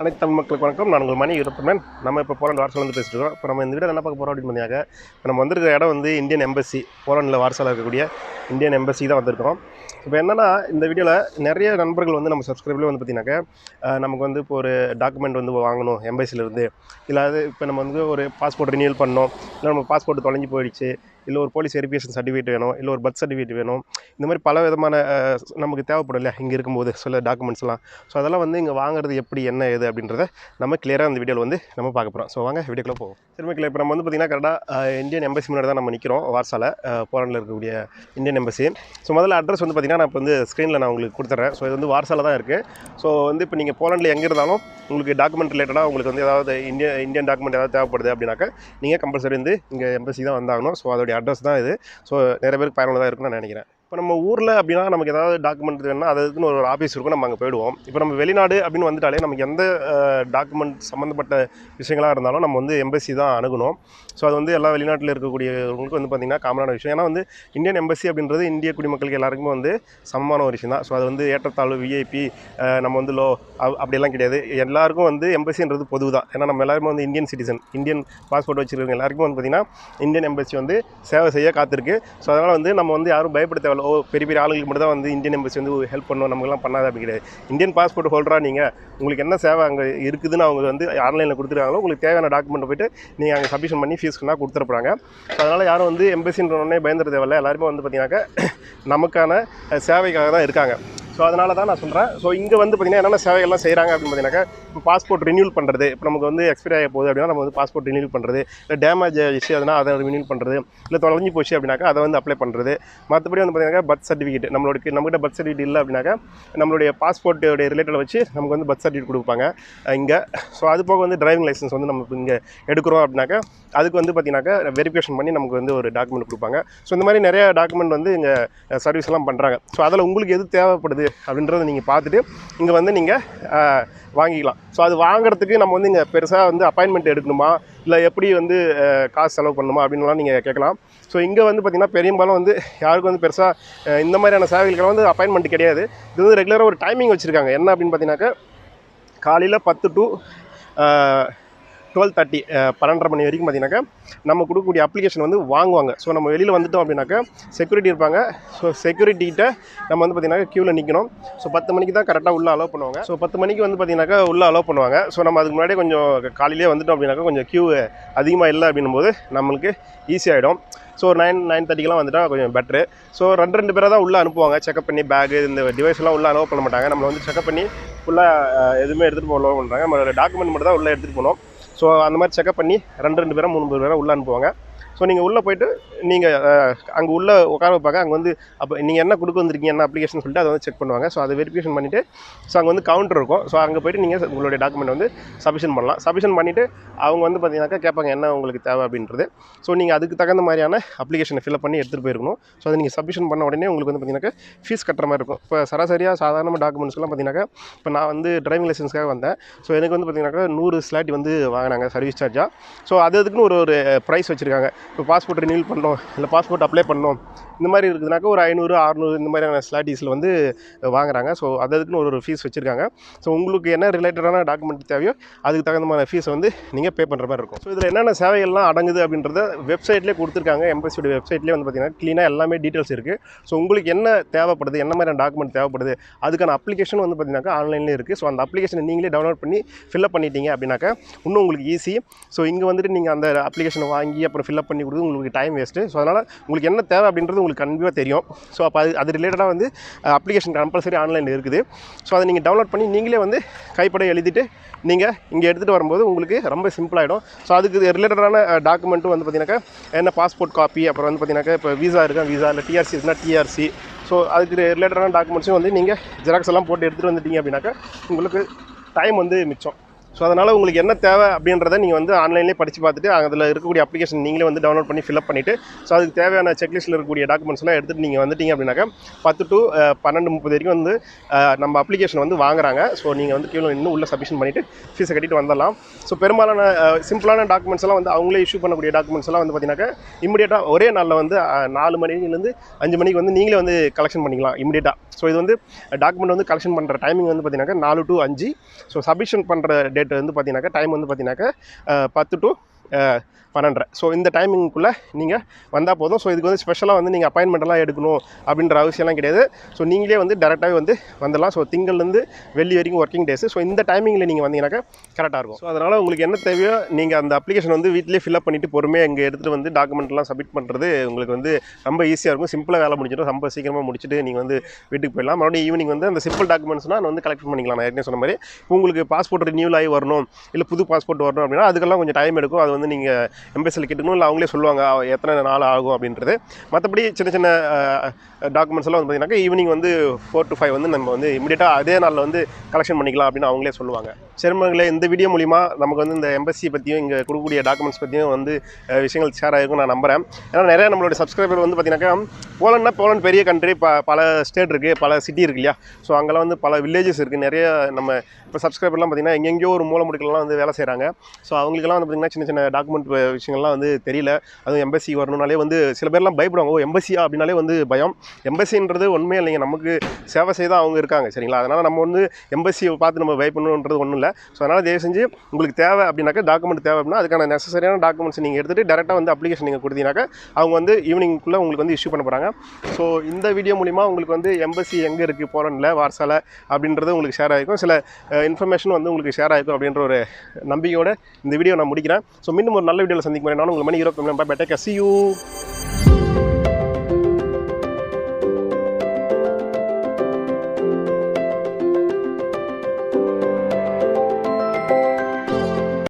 அனைத்து தமிழ் மக்களுக்கு வணக்கம். நான் உங்கள் மணி இருப்பமேன் நம்ம இப்போ போலண்ட் வாரசால வந்து பேசிட்டு இருக்கோம். இப்போ நம்ம இந்த வீடியோ என்ன பார்க்க போகிறோம் அப்படின்னு நம்ம வந்திருக்கிற இடம் வந்து இந்தியன் எம்பசி போலண்டில் வாரசால இருக்கக்கூடிய இந்தியன் எம்பசி தான் வந்திருக்கோம் இப்போ என்னன்னா இந்த வீடியோவில் நிறைய நண்பர்கள் வந்து நம்ம சப்ஸ்கிரைபில் வந்து பார்த்தீங்கன்னாக்கா நமக்கு வந்து இப்போ ஒரு டாக்குமெண்ட் வந்து வாங்கணும் எம்பசிலேருந்து இல்லாது இப்போ நம்ம வந்து ஒரு பாஸ்போர்ட் ரினியூவல் பண்ணோம். இல்லை நம்ம பாஸ்போர்ட் தொலைஞ்சு போயிடுச்சு. இல்லை ஒரு போலீஸ் வெரிஃபிகேஷன் சர்டிஃபிகேட் வேணும் இல்லை ஒரு பர்த் சர்டிஃபிகேட் வேணும். இந்த மாதிரி பல விதமான நமக்கு தேவைப்படும் இல்லையா? இங்கே இருக்கும்போது சில டாக்குமெண்ட்ஸ்லாம் ஸோ அதெல்லாம் வந்து இங்கே வாங்குறது எப்படி என்ன ஏது அப்படின்றத நம்ம கிளியராக அந்த வீடியோவில் வந்து நம்ம பார்க்க போகிறோம் ஸோ வாங்க வீடியோக்குள்ளே போவோம். சரி மக்களே இப்போ நம்ம வந்து பார்த்திங்கன்னா கரெக்டாக இந்தியன் எம்பசி முன்னாடி தான் நம்ம நிற்கிறோம் வார்சாவில் போலாண்டில் இருக்கக்கூடிய இந்தியன் எம்பசி ஸோ முதல்ல அட்ரஸ் வந்து பார்த்திங்கன்னா நான் இப்போ வந்து ஸ்க்ரீனில் நான் உங்களுக்கு கொடுத்துட்றேன் ஸோ இது வந்து வார்சாவில் தான் இருக்குது ஸோ வந்து இப்போ நீங்கள் போலண்டில் எங்கே இருந்தாலும் உங்களுக்கு டாக்குமெண்ட் ரிலேட்டடாக உங்களுக்கு வந்து ஏதாவது இந்திய இந்தியன் டாக்குமெண்ட் ஏதாவது தேவைப்படுது அப்படின்னாக்கா நீங்கள் கம்பல்சரி வந்து இங்கே எம்பசி தான் வந்தாகணும். ஸோ அதோடைய அட்ரஸ் தான் இது. ஸோ நிறைய பேருக்கு பயனுள்ளதாக இருக்கும்னு நான் நினைக்கிறேன். இப்போ நம்ம ஊரில் அப்படின்னா நமக்கு ஏதாவது டாக்குமெண்ட் வேணும்னா அதுக்குன்னு ஒரு ஆஃபீஸ் இருக்கும் நம்ம அங்கே போயிடுவோம். இப்போ நம்ம வெளிநாடு அப்படின்னு வந்துட்டாலே நமக்கு எந்த டாக்குமெண்ட் சம்மந்தப்பட்ட விஷயங்களாக இருந்தாலும் நம்ம வந்து எம்பசி தான் அணுகணும். ஸோ அது வந்து எல்லா வெளிநாட்டில் இருக்கக்கூடியவங்களுக்கு வந்து பார்த்திங்கன்னா காமனான விஷயம். ஏன்னா வந்து இந்தியன் எம்பசி அப்படின்றது இந்திய குடிமக்களுக்கு எல்லாருக்குமே வந்து சமமான ஒரு விஷயம் தான். ஸோ அது வந்து ஏற்றத்தாழ்வு விஐபி நம்ம வந்து லோ அப்படியெல்லாம் கிடையாது. எல்லாருக்கும் வந்து எம்பசின்றது பொது தான். ஏன்னா நம்ம எல்லாருமே வந்து இந்தியன் சிட்டிசன் இந்தியன் பாஸ்போர்ட் வச்சுருக்கவங்க எல்லாருக்கும் வந்து பார்த்திங்கன்னா இந்தியன் எம்பசி வந்து சேவை செய்ய காத்திருக்கு. ஸோ அதனால் வந்து நம்ம வந்து யாரும் பயப்பட தேவையில்ல ஓ பெரிய பெரிய ஆளுங்களுக்கு மட்டும் தான் வந்து இந்தியன் எம்பசி வந்து ஹெல்ப் பண்ணுவோம் நமக்குலாம் பண்ணாத அப்படி கிடையாது. இந்தியன் பாஸ்போர்ட் ஹோல்டராக நீங்கள் உங்களுக்கு என்ன சேவை அங்கே இருக்குதுன்னு அவங்க வந்து ஆன்லைனில் கொடுத்துருக்காங்களோ உங்களுக்கு தேவையான டாக்குமெண்ட் போயிட்டு நீங்கள் அங்கே சப்மிஷன் பண்ணி ஃபீஸ்க்குனா கொடுத்துருப்பாங்க அதனால் யாரும் வந்து எம்பசின்றோடனே பயந்துட தேவையில்ல. எல்லாருமே வந்து பார்த்தீங்கன்னாக்கா நமக்கான சேவைக்காக தான் இருக்காங்க. ஸோ அதனால தான் நான் சொல்கிறேன் ஸோ இங்கே வந்து பார்த்திங்கன்னா என்னென்ன சேவைகள்லாம் செய்கிறாங்க அப்படின்னு பார்த்தீங்கன்னாக்கா இப்போ பாஸ்போர்ட் ரினியூல் பண்ணுறது இப்போ நமக்கு வந்து எக்ஸ்பைரி ஆக போகுது அப்படின்னா நம்ம வந்து பாஸ்போர்ட் ரினியூல் பண்ணுறது இல்லை டேமேஜ் ஆகிடுச்சு அதனால் அதை ரினியூல் பண்ணுறது இல்லை தொலைஞ்சி போச்சு அப்படின்னாக்கா அதை வந்து அப்ளை பண்ணுறது மற்றபடி வந்து பார்த்தீங்கன்னா பர்த் சர்டிஃபிகேட் நம்மளுடைய நம்மகிட்ட பர்த் சர்டிஃபிகேட் இல்லை அப்படின்னாக்கா நம்மளுடைய பாஸ்போர்ட்டுடைய ரிலேட்டட் வச்சு நமக்கு வந்து பர்த் சர்டிஃபிகேட் கொடுப்பாங்க. இங்கே. ஸோ அது போக வந்து டிரைவிங் லைசன்ஸ் வந்து நம்ம இங்கே எடுக்கிறோம் அப்படின்னாக்கா அதுக்கு வந்து பார்த்தீங்கன்னாக்கா வெரிஃபிகேஷன் பண்ணி நமக்கு வந்து ஒரு டாக்குமெண்ட் கொடுப்பாங்க. ஸோ இந்த மாதிரி நிறைய டாக்குமெண்ட் வந்து இங்கே சர்வீஸ் எல்லாம் பண்ணுறாங்க ஸோ அதில் உங்களுக்கு எது தேவைப்படுது அப்படின்றத நீங்கள் பார்த்துட்டு இங்கே வந்து நீங்கள் வாங்கிக்கலாம். ஸோ அது வாங்குறதுக்கு நம்ம வந்து இங்கே பெருசாக வந்து அப்பாயின்மெண்ட் எடுக்கணுமா? இல்லை எப்படி வந்து காசு செலவு பண்ணணுமா? அப்படின்லாம் நீங்கள் கேட்கலாம். ஸோ இங்கே வந்து பார்த்திங்கன்னா பெரும்பாலும் வந்து யாருக்கும் வந்து பெருசாக இந்த மாதிரியான சேவைகளுக்கெல்லாம் வந்து அப்பாயின்மெண்ட் கிடையாது. இது வந்து ரெகுலராக ஒரு டைமிங் வச்சுருக்காங்க. என்ன அப்படின்னு பார்த்தீங்கன்னாக்கா காலையில் பத்து டு டுவெல் தேர்ட்டி பன்னெண்டரை மணி வரைக்கும் பார்த்தீங்கன்னாக்கா நம்ம கொடுக்கக்கூடிய அப்ளிகேஷன் வந்து வாங்குவாங்க. ஸோ நம்ம வெளியில் வந்துட்டோம் அப்படின்னாக்கா செக்யூரிட்டி இருப்பாங்க. ஸோ செக்யூரிட்டிகிட்ட நம்ம வந்து பார்த்தீங்கன்னா க்யூவில் நிற்கணும் ஸோ பத்து மணிக்கு தான் கரெக்டாக உள்ளே அலோவ் பண்ணுவாங்க. ஸோ பத்து மணிக்கு வந்து பார்த்திங்கனாக்கா உள்ளே அலோவ் பண்ணுவாங்க. ஸோ நம்ம அதுக்கு முன்னாடியே கொஞ்சம் காலையிலே வந்துட்டோம் அப்படின்னாக்கா கொஞ்சம் க்யூ அதிகமாக இல்லை அப்படின்னும் போது நம்மளுக்கு ஈஸியாகிடும் ஸோ நைன் நைன் தேர்ட்டிக்கெலாம் வந்துட்டால் கொஞ்சம் பெட்ரு ஸோ ரெண்டு ரெண்டு பேரை தான் உள்ளே அனுப்புவாங்க. செக்அப் பண்ணி பேகு இந்த டிவைஸ் எல்லாம் உள்ளே அலோவ் பண்ண மாட்டாங்க. நம்மளை வந்து செக்அப் பண்ணி ஃபுல்லாக எதுவுமே எடுத்துகிட்டு போக அலோவ் பண்ணுறாங்க நம்மளோட டாக்குமெண்ட் மட்டும் தான் உள்ளே எடுத்துகிட்டு போகணும். ஸோ அந்த மாதிரி செக்அப் பண்ணி ரெண்டு ரெண்டு பேரை மூணு பேரை உள்ளே அனுப்புவாங்க. ஸோ நீங்கள் உள்ளே போயிட்டு நீங்கள் அங்கே உள்ளே உட்கார வைப்பாங்க. அங்கே வந்து அப்போ நீங்கள் என்ன கொடுக்க வந்திருக்கீங்க என்ன அப்ளிகேஷன் சொல்லிட்டு அதை வந்து செக் பண்ணுவாங்க. ஸோ அதை வெரிஃபிகேஷன் பண்ணிவிட்டு ஸோ அங்கே வந்து கவுண்டர் இருக்கும். ஸோ அங்கே போயிட்டு நீங்கள் உங்களுடைய டாக்குமெண்ட் வந்து சப்மிஷன் பண்ணலாம். சப்மிஷன் பண்ணிவிட்டு அவங்க வந்து பார்த்தீங்கன்னாக்கா கேட்பாங்க என்ன உங்களுக்கு தேவை அப்படின்றது. ஸோ நீங்கள் அதுக்கு தகுந்த மாதிரியான அப்ளிகேஷனை ஃபில்அப் பண்ணி எடுத்துகிட்டு போயிருக்கணும். ஸோ அதை நீங்கள் சப்மிஷன் பண்ண உடனே உங்களுக்கு வந்து பார்த்தீங்கன்னாக்கா ஃபீஸ் கட்டுற மாதிரி இருக்கும். இப்போ சராசரியாக சாதாரண டாக்குமெண்ட்ஸ்லாம் பார்த்தீங்கன்னாக்கா இப்போ நான் வந்து டிரைவிங் லைசன்ஸ்க்காக வந்தேன். ஸோ எனக்கு வந்து பார்த்தீங்கன்னாக்கா நூறு ஸ்லாட் வந்து வாங்கினாங்க சர்வீஸ் சார்ஜாக ஸோ அது அதுக்குன்னு ஒரு ஒரு ப்ரைஸ் வச்சுருக்காங்க. இப்போ பாஸ்போர்ட் ரினியூல் பண்ணோம். இல்லை பாஸ்போர்ட் அப்ளை பண்ணோம். இந்த மாதிரி இருக்குதுனாக்கா ஒரு ஐநூறு அறநூறு இந்த மாதிரியான ஸ்லாட்டிஸில் வந்து வாங்குறாங்க. ஸோ அதுக்குன்னு ஒரு ஃபீஸ் வச்சுருக்காங்க. ஸோ உங்களுக்கு என்ன ரிலேட்டடான டாக்குமெண்ட் தேவையோ அதுக்கு தகுந்த மாதிரி ஃபீஸை வந்து நீங்கள் பே பண்ணுற மாதிரி இருக்கும். ஸோ இதில் என்னென்ன சேவைகள்லாம் அடங்குது அப்படின்றத வெப்சைட்லேயே கொடுத்துருக்காங்க. எம்பசியோட வெப்சைட்லேயே வந்து பார்த்திங்கன்னா க்ளீனாக எல்லாமே டீட்டெயில்ஸ் இருக்குது ஸோ உங்களுக்கு என்ன தேவைப்படுது என்ன மாதிரியான டாக்குமெண்ட் தேவைப்படுது அதுக்கான அப்ளிகேஷன் வந்து பார்த்திங்கனாக்கா ஆன்லைன்லேயே இருக்குது ஸோ அந்த அப்ளிகேஷனை நீங்களே டவுன்லோட் பண்ணி ஃபில்அப் பண்ணிட்டீங்க அப்படின்னாக்கா இன்னும் உங்களுக்கு ஈஸி ஸோ இங்கே வந்துட்டு நீங்கள் அந்த அப்ளிகேஷனை வாங்கி அப்புறம் ஃபில்அப் பண்ணி கொடுத்து உங்களுக்கு டைம் வேஸ்ட்டு ஸோ அதனால் உங்களுக்கு என்ன தேவை அப்படின்றது உங்களுக்கு கண்டிப்பாக தெரியும். ஸோ அப்போ அது அது ரிலேட்டடாக வந்து அப்ளிகேஷன் கம்பல்சரி ஆன்லைனில் இருக்குது. ஸோ அதை நீங்கள் டவுன்லோட் பண்ணி நீங்களே வந்து கைப்பட எழுதிட்டு நீங்கள் இங்கே எடுத்துகிட்டு வரும்போது உங்களுக்கு ரொம்ப சிம்பிளாகிடும் ஸோ அதுக்கு ரிலேட்டடான டாக்குமெண்ட்டும் வந்து பார்த்தீங்கன்னாக்கா என்ன பாஸ்போர்ட் காப்பி அப்புறம் வந்து பார்த்தீங்கன்னாக்கா இப்போ வீசா இருக்கா வீசா இல்லை டிஆர்சி இருக்குன்னா டிஆர்சி ஸோ அதுக்கு ரிலேட்டடான டாக்குமெண்ட்ஸும் வந்து நீங்கள் ஜெராக்ஸ் எல்லாம் போட்டு எடுத்துகிட்டு வந்துட்டீங்க அப்படின்னாக்கா உங்களுக்கு டைம் வந்து மிச்சம். ஸோ அதனால் உங்களுக்கு என்ன தேவை அப்படின்றத நீங்கள் வந்து ஆன்லைன்லேயே படித்து பார்த்துட்டு அதில் இருக்கக்கூடிய அப்ளிகேஷன் நீங்களே வந்து டவுன்லோட் பண்ணி ஃபில்அப் பண்ணிவிட்டு ஸோ அதுக்கு தேவையான செக்லிஸ்ட்டில் இருக்கக்கூடிய டாக்குமெண்ட்ஸ்லாம் எடுத்துகிட்டு நீங்கள் வந்துட்டீங்க அப்படின்னாக்கா பத்து டு பன்னெண்டு முப்பது வரைக்கும் வந்து நம்ம அப்ளிகேஷன் வந்து வாங்குறாங்க. ஸோ நீங்கள் வந்து கீழே இன்னும் உள்ள சப்மிஷன் பண்ணிவிட்டு ஃபீஸை கட்டிட்டு வந்துடலாம். ஸோ பெரும்பாலான சிம்பிளான டாக்குமெண்ட்ஸ் எல்லாம் வந்து அவங்களே இஷ்யூ பண்ணக்கூடிய டாக்குமெண்ட்ஸ் எல்லாம் வந்து பார்த்தீங்கன்னாக்கா இமிடியேட்டாக ஒரே நாளில் வந்து நாலு மணிலேருந்து அஞ்சு மணிக்கு வந்து நீங்களே வந்து கலெக்ஷன் பண்ணிக்கலாம் இமீடியட்டாக ஸோ இது வந்து டாக்குமெண்ட் வந்து கலெக்ஷன் பண்ணுற டைமிங் வந்து பார்த்தீங்கன்னாக்கா நாலு டு அஞ்சு. ஸோ சப்மிஷன் பண்ணுற டேட் வந்து பார்த்தீங்கன்னாக்கா டைம் வந்து பார்த்தீங்கன்னாக்கா பத்து டு பன்னெண்டரை. ஸோ இந்த டைமிங்குள்ளே நீங்கள் வந்தால் போதும். ஸோ இதுக்கு வந்து ஸ்பெஷலாக வந்து நீங்கள் அப்பாயின்மெண்ட்லாம் எடுக்கணும் அப்படின்ற அவசியம்லாம் கிடையாது. ஸோ நீங்களே வந்து டேரெக்டாகவே வந்து வந்துடலாம். ஸோ திங்கள்லேருந்து வெள்ளி வரைக்கும் ஒர்க்கிங் டேஸ் ஸோ இந்த டைமிங்கில் நீங்கள் வந்தீங்கன்னாக்கா கரெக்டாக இருக்கும். ஸோ அதனால் உங்களுக்கு என்ன தேவையோ நீங்கள் அந்த அப்ளிகேஷன் வந்து வீட்டிலே ஃபில்அப் பண்ணிவிட்டு பொறுமையாக இங்கே எடுத்துகிட்டு வந்து டாக்குமெண்ட்லாம் சப்மிட் பண்ணுறது உங்களுக்கு வந்து ரொம்ப ஈஸியாக இருக்கும். சிம்பிளாக வேலை முடிஞ்சிடும். ரொம்ப சீக்கிரமாக முடிச்சுட்டு நீங்கள் வந்து வீட்டுக்கு போயிடலாம். மறுபடியும் ஈவினிங் வந்து அந்த சிம்பிள் டாக்குமெண்ட்ஸ்னால் நான் வந்து கலெக்ட் பண்ணிக்கலாம். நான் ஏற்கனவே சொன்ன மாதிரி. உங்களுக்கு பாஸ்போர்ட் ரினியூல் ஆகி வரணும். இல்லை புது பாஸ்போர்ட் வரணும் அப்படின்னா அதுக்கெல்லாம் கொஞ்சம் டைம் எடுக்கும். அது வந்து நீங்கள் எம்பசியில் கேட்டுக்கணும் இல்லை அவங்களே சொல்லுவாங்க எத்தனை நாள் ஆகும்? அப்படின்றது. மற்றபடி சின்ன சின்ன டாக்குமெண்ட்ஸ் எல்லாம் வந்து பார்த்தீங்கன்னா ஈவினிங் வந்து ஃபோர் டு ஃபைவ் வந்து நம்ம வந்து இமீடியட்டாக அதே நாளில் வந்து கலெக்ஷன் பண்ணிக்கலாம் அப்படின்னு அவங்களே சொல்லுவாங்க. சிறுமங்களே இந்த வீடியோ மூலிமா நமக்கு வந்து இந்த எம்பசி பற்றியும் இங்கே கொடுக்கக்கூடிய டாக்குமெண்ட்ஸ் பற்றியும் வந்து விஷயங்கள் ஷேர் ஆகிருக்கும் நான் நம்புகிறேன் ஏன்னா நிறையா நம்மளோட சப்ஸ்கிரைபர் வந்து பார்த்தீங்கன்னாக்கா போலன்னா போலண்ட் பெரிய கண்ட்ரி ப பல ஸ்டேட் இருக்குது பல சிட்டி இருக்கு இல்லையா? ஸோ அங்கெல்லாம் வந்து பல வில்லேஜஸ் இருக்குது நிறைய நம்ம இப்போ சப்ஸ்கிரைபர்லாம் பார்த்தீங்கன்னா எங்கெங்கேயோ ஒரு மூல வந்து வேலை செய்கிறாங்க ஸோ அவங்களுக்கெல்லாம் வந்து பார்த்திங்கன்னா சின்ன சின்ன டாக்குமெண்ட் விஷயங்கள்லாம் வந்து தெரியல. அதுவும் எம்பசி வரணும்னாலே வந்து சில பேர்லாம் பயப்படுவாங்க ஓ எம்பசியா அப்படின்னாலே வந்து பயம். எம்பசின்றது ஒன்றுமே இல்லைங்க. நமக்கு சேவை செய்ய தான் அவங்க இருக்காங்க சரிங்களா? அதனால் நம்ம வந்து எம்பசியை பார்த்து நம்ம பயப்படணுன்றது ஒன்றும் இல்லை. ஸோ அதனால் தயவு செஞ்சு உங்களுக்கு தேவை அப்படின்னாக்கா டாக்குமெண்ட் தேவை அப்படின்னா அதுக்கான நெசசரியான டாக்குமெண்ட்ஸ் நீங்கள் எடுத்துகிட்டு டேரெக்டாக வந்து அப்ளிகேஷன் நீங்கள் கொடுத்தீங்கன்னாக்கா அவங்க வந்து ஈவினிங்குள்ளே உங்களுக்கு வந்து இஷ்யூ பண்ண போகிறாங்க ஸோ இந்த வீடியோ மூலிமா உங்களுக்கு வந்து எம்பசி எங்கே இருக்குது போகிறோம்ல வார்சால அப்படின்றது உங்களுக்கு ஷேர் ஆகிருக்கும் சில இன்ஃபர்மேஷன் வந்து உங்களுக்கு ஷேர் ஆகிருக்கும் அப்படின்ற ஒரு நம்பிக்கையோட இந்த வீடியோ நான் முடிக்கிறேன். ஸோ மீண்டும் ஒரு நல்ல வீடியோவில் சந்திக்கும் போது நான் உங்கள் மணி இருபத்தி பை பெட்டை யூ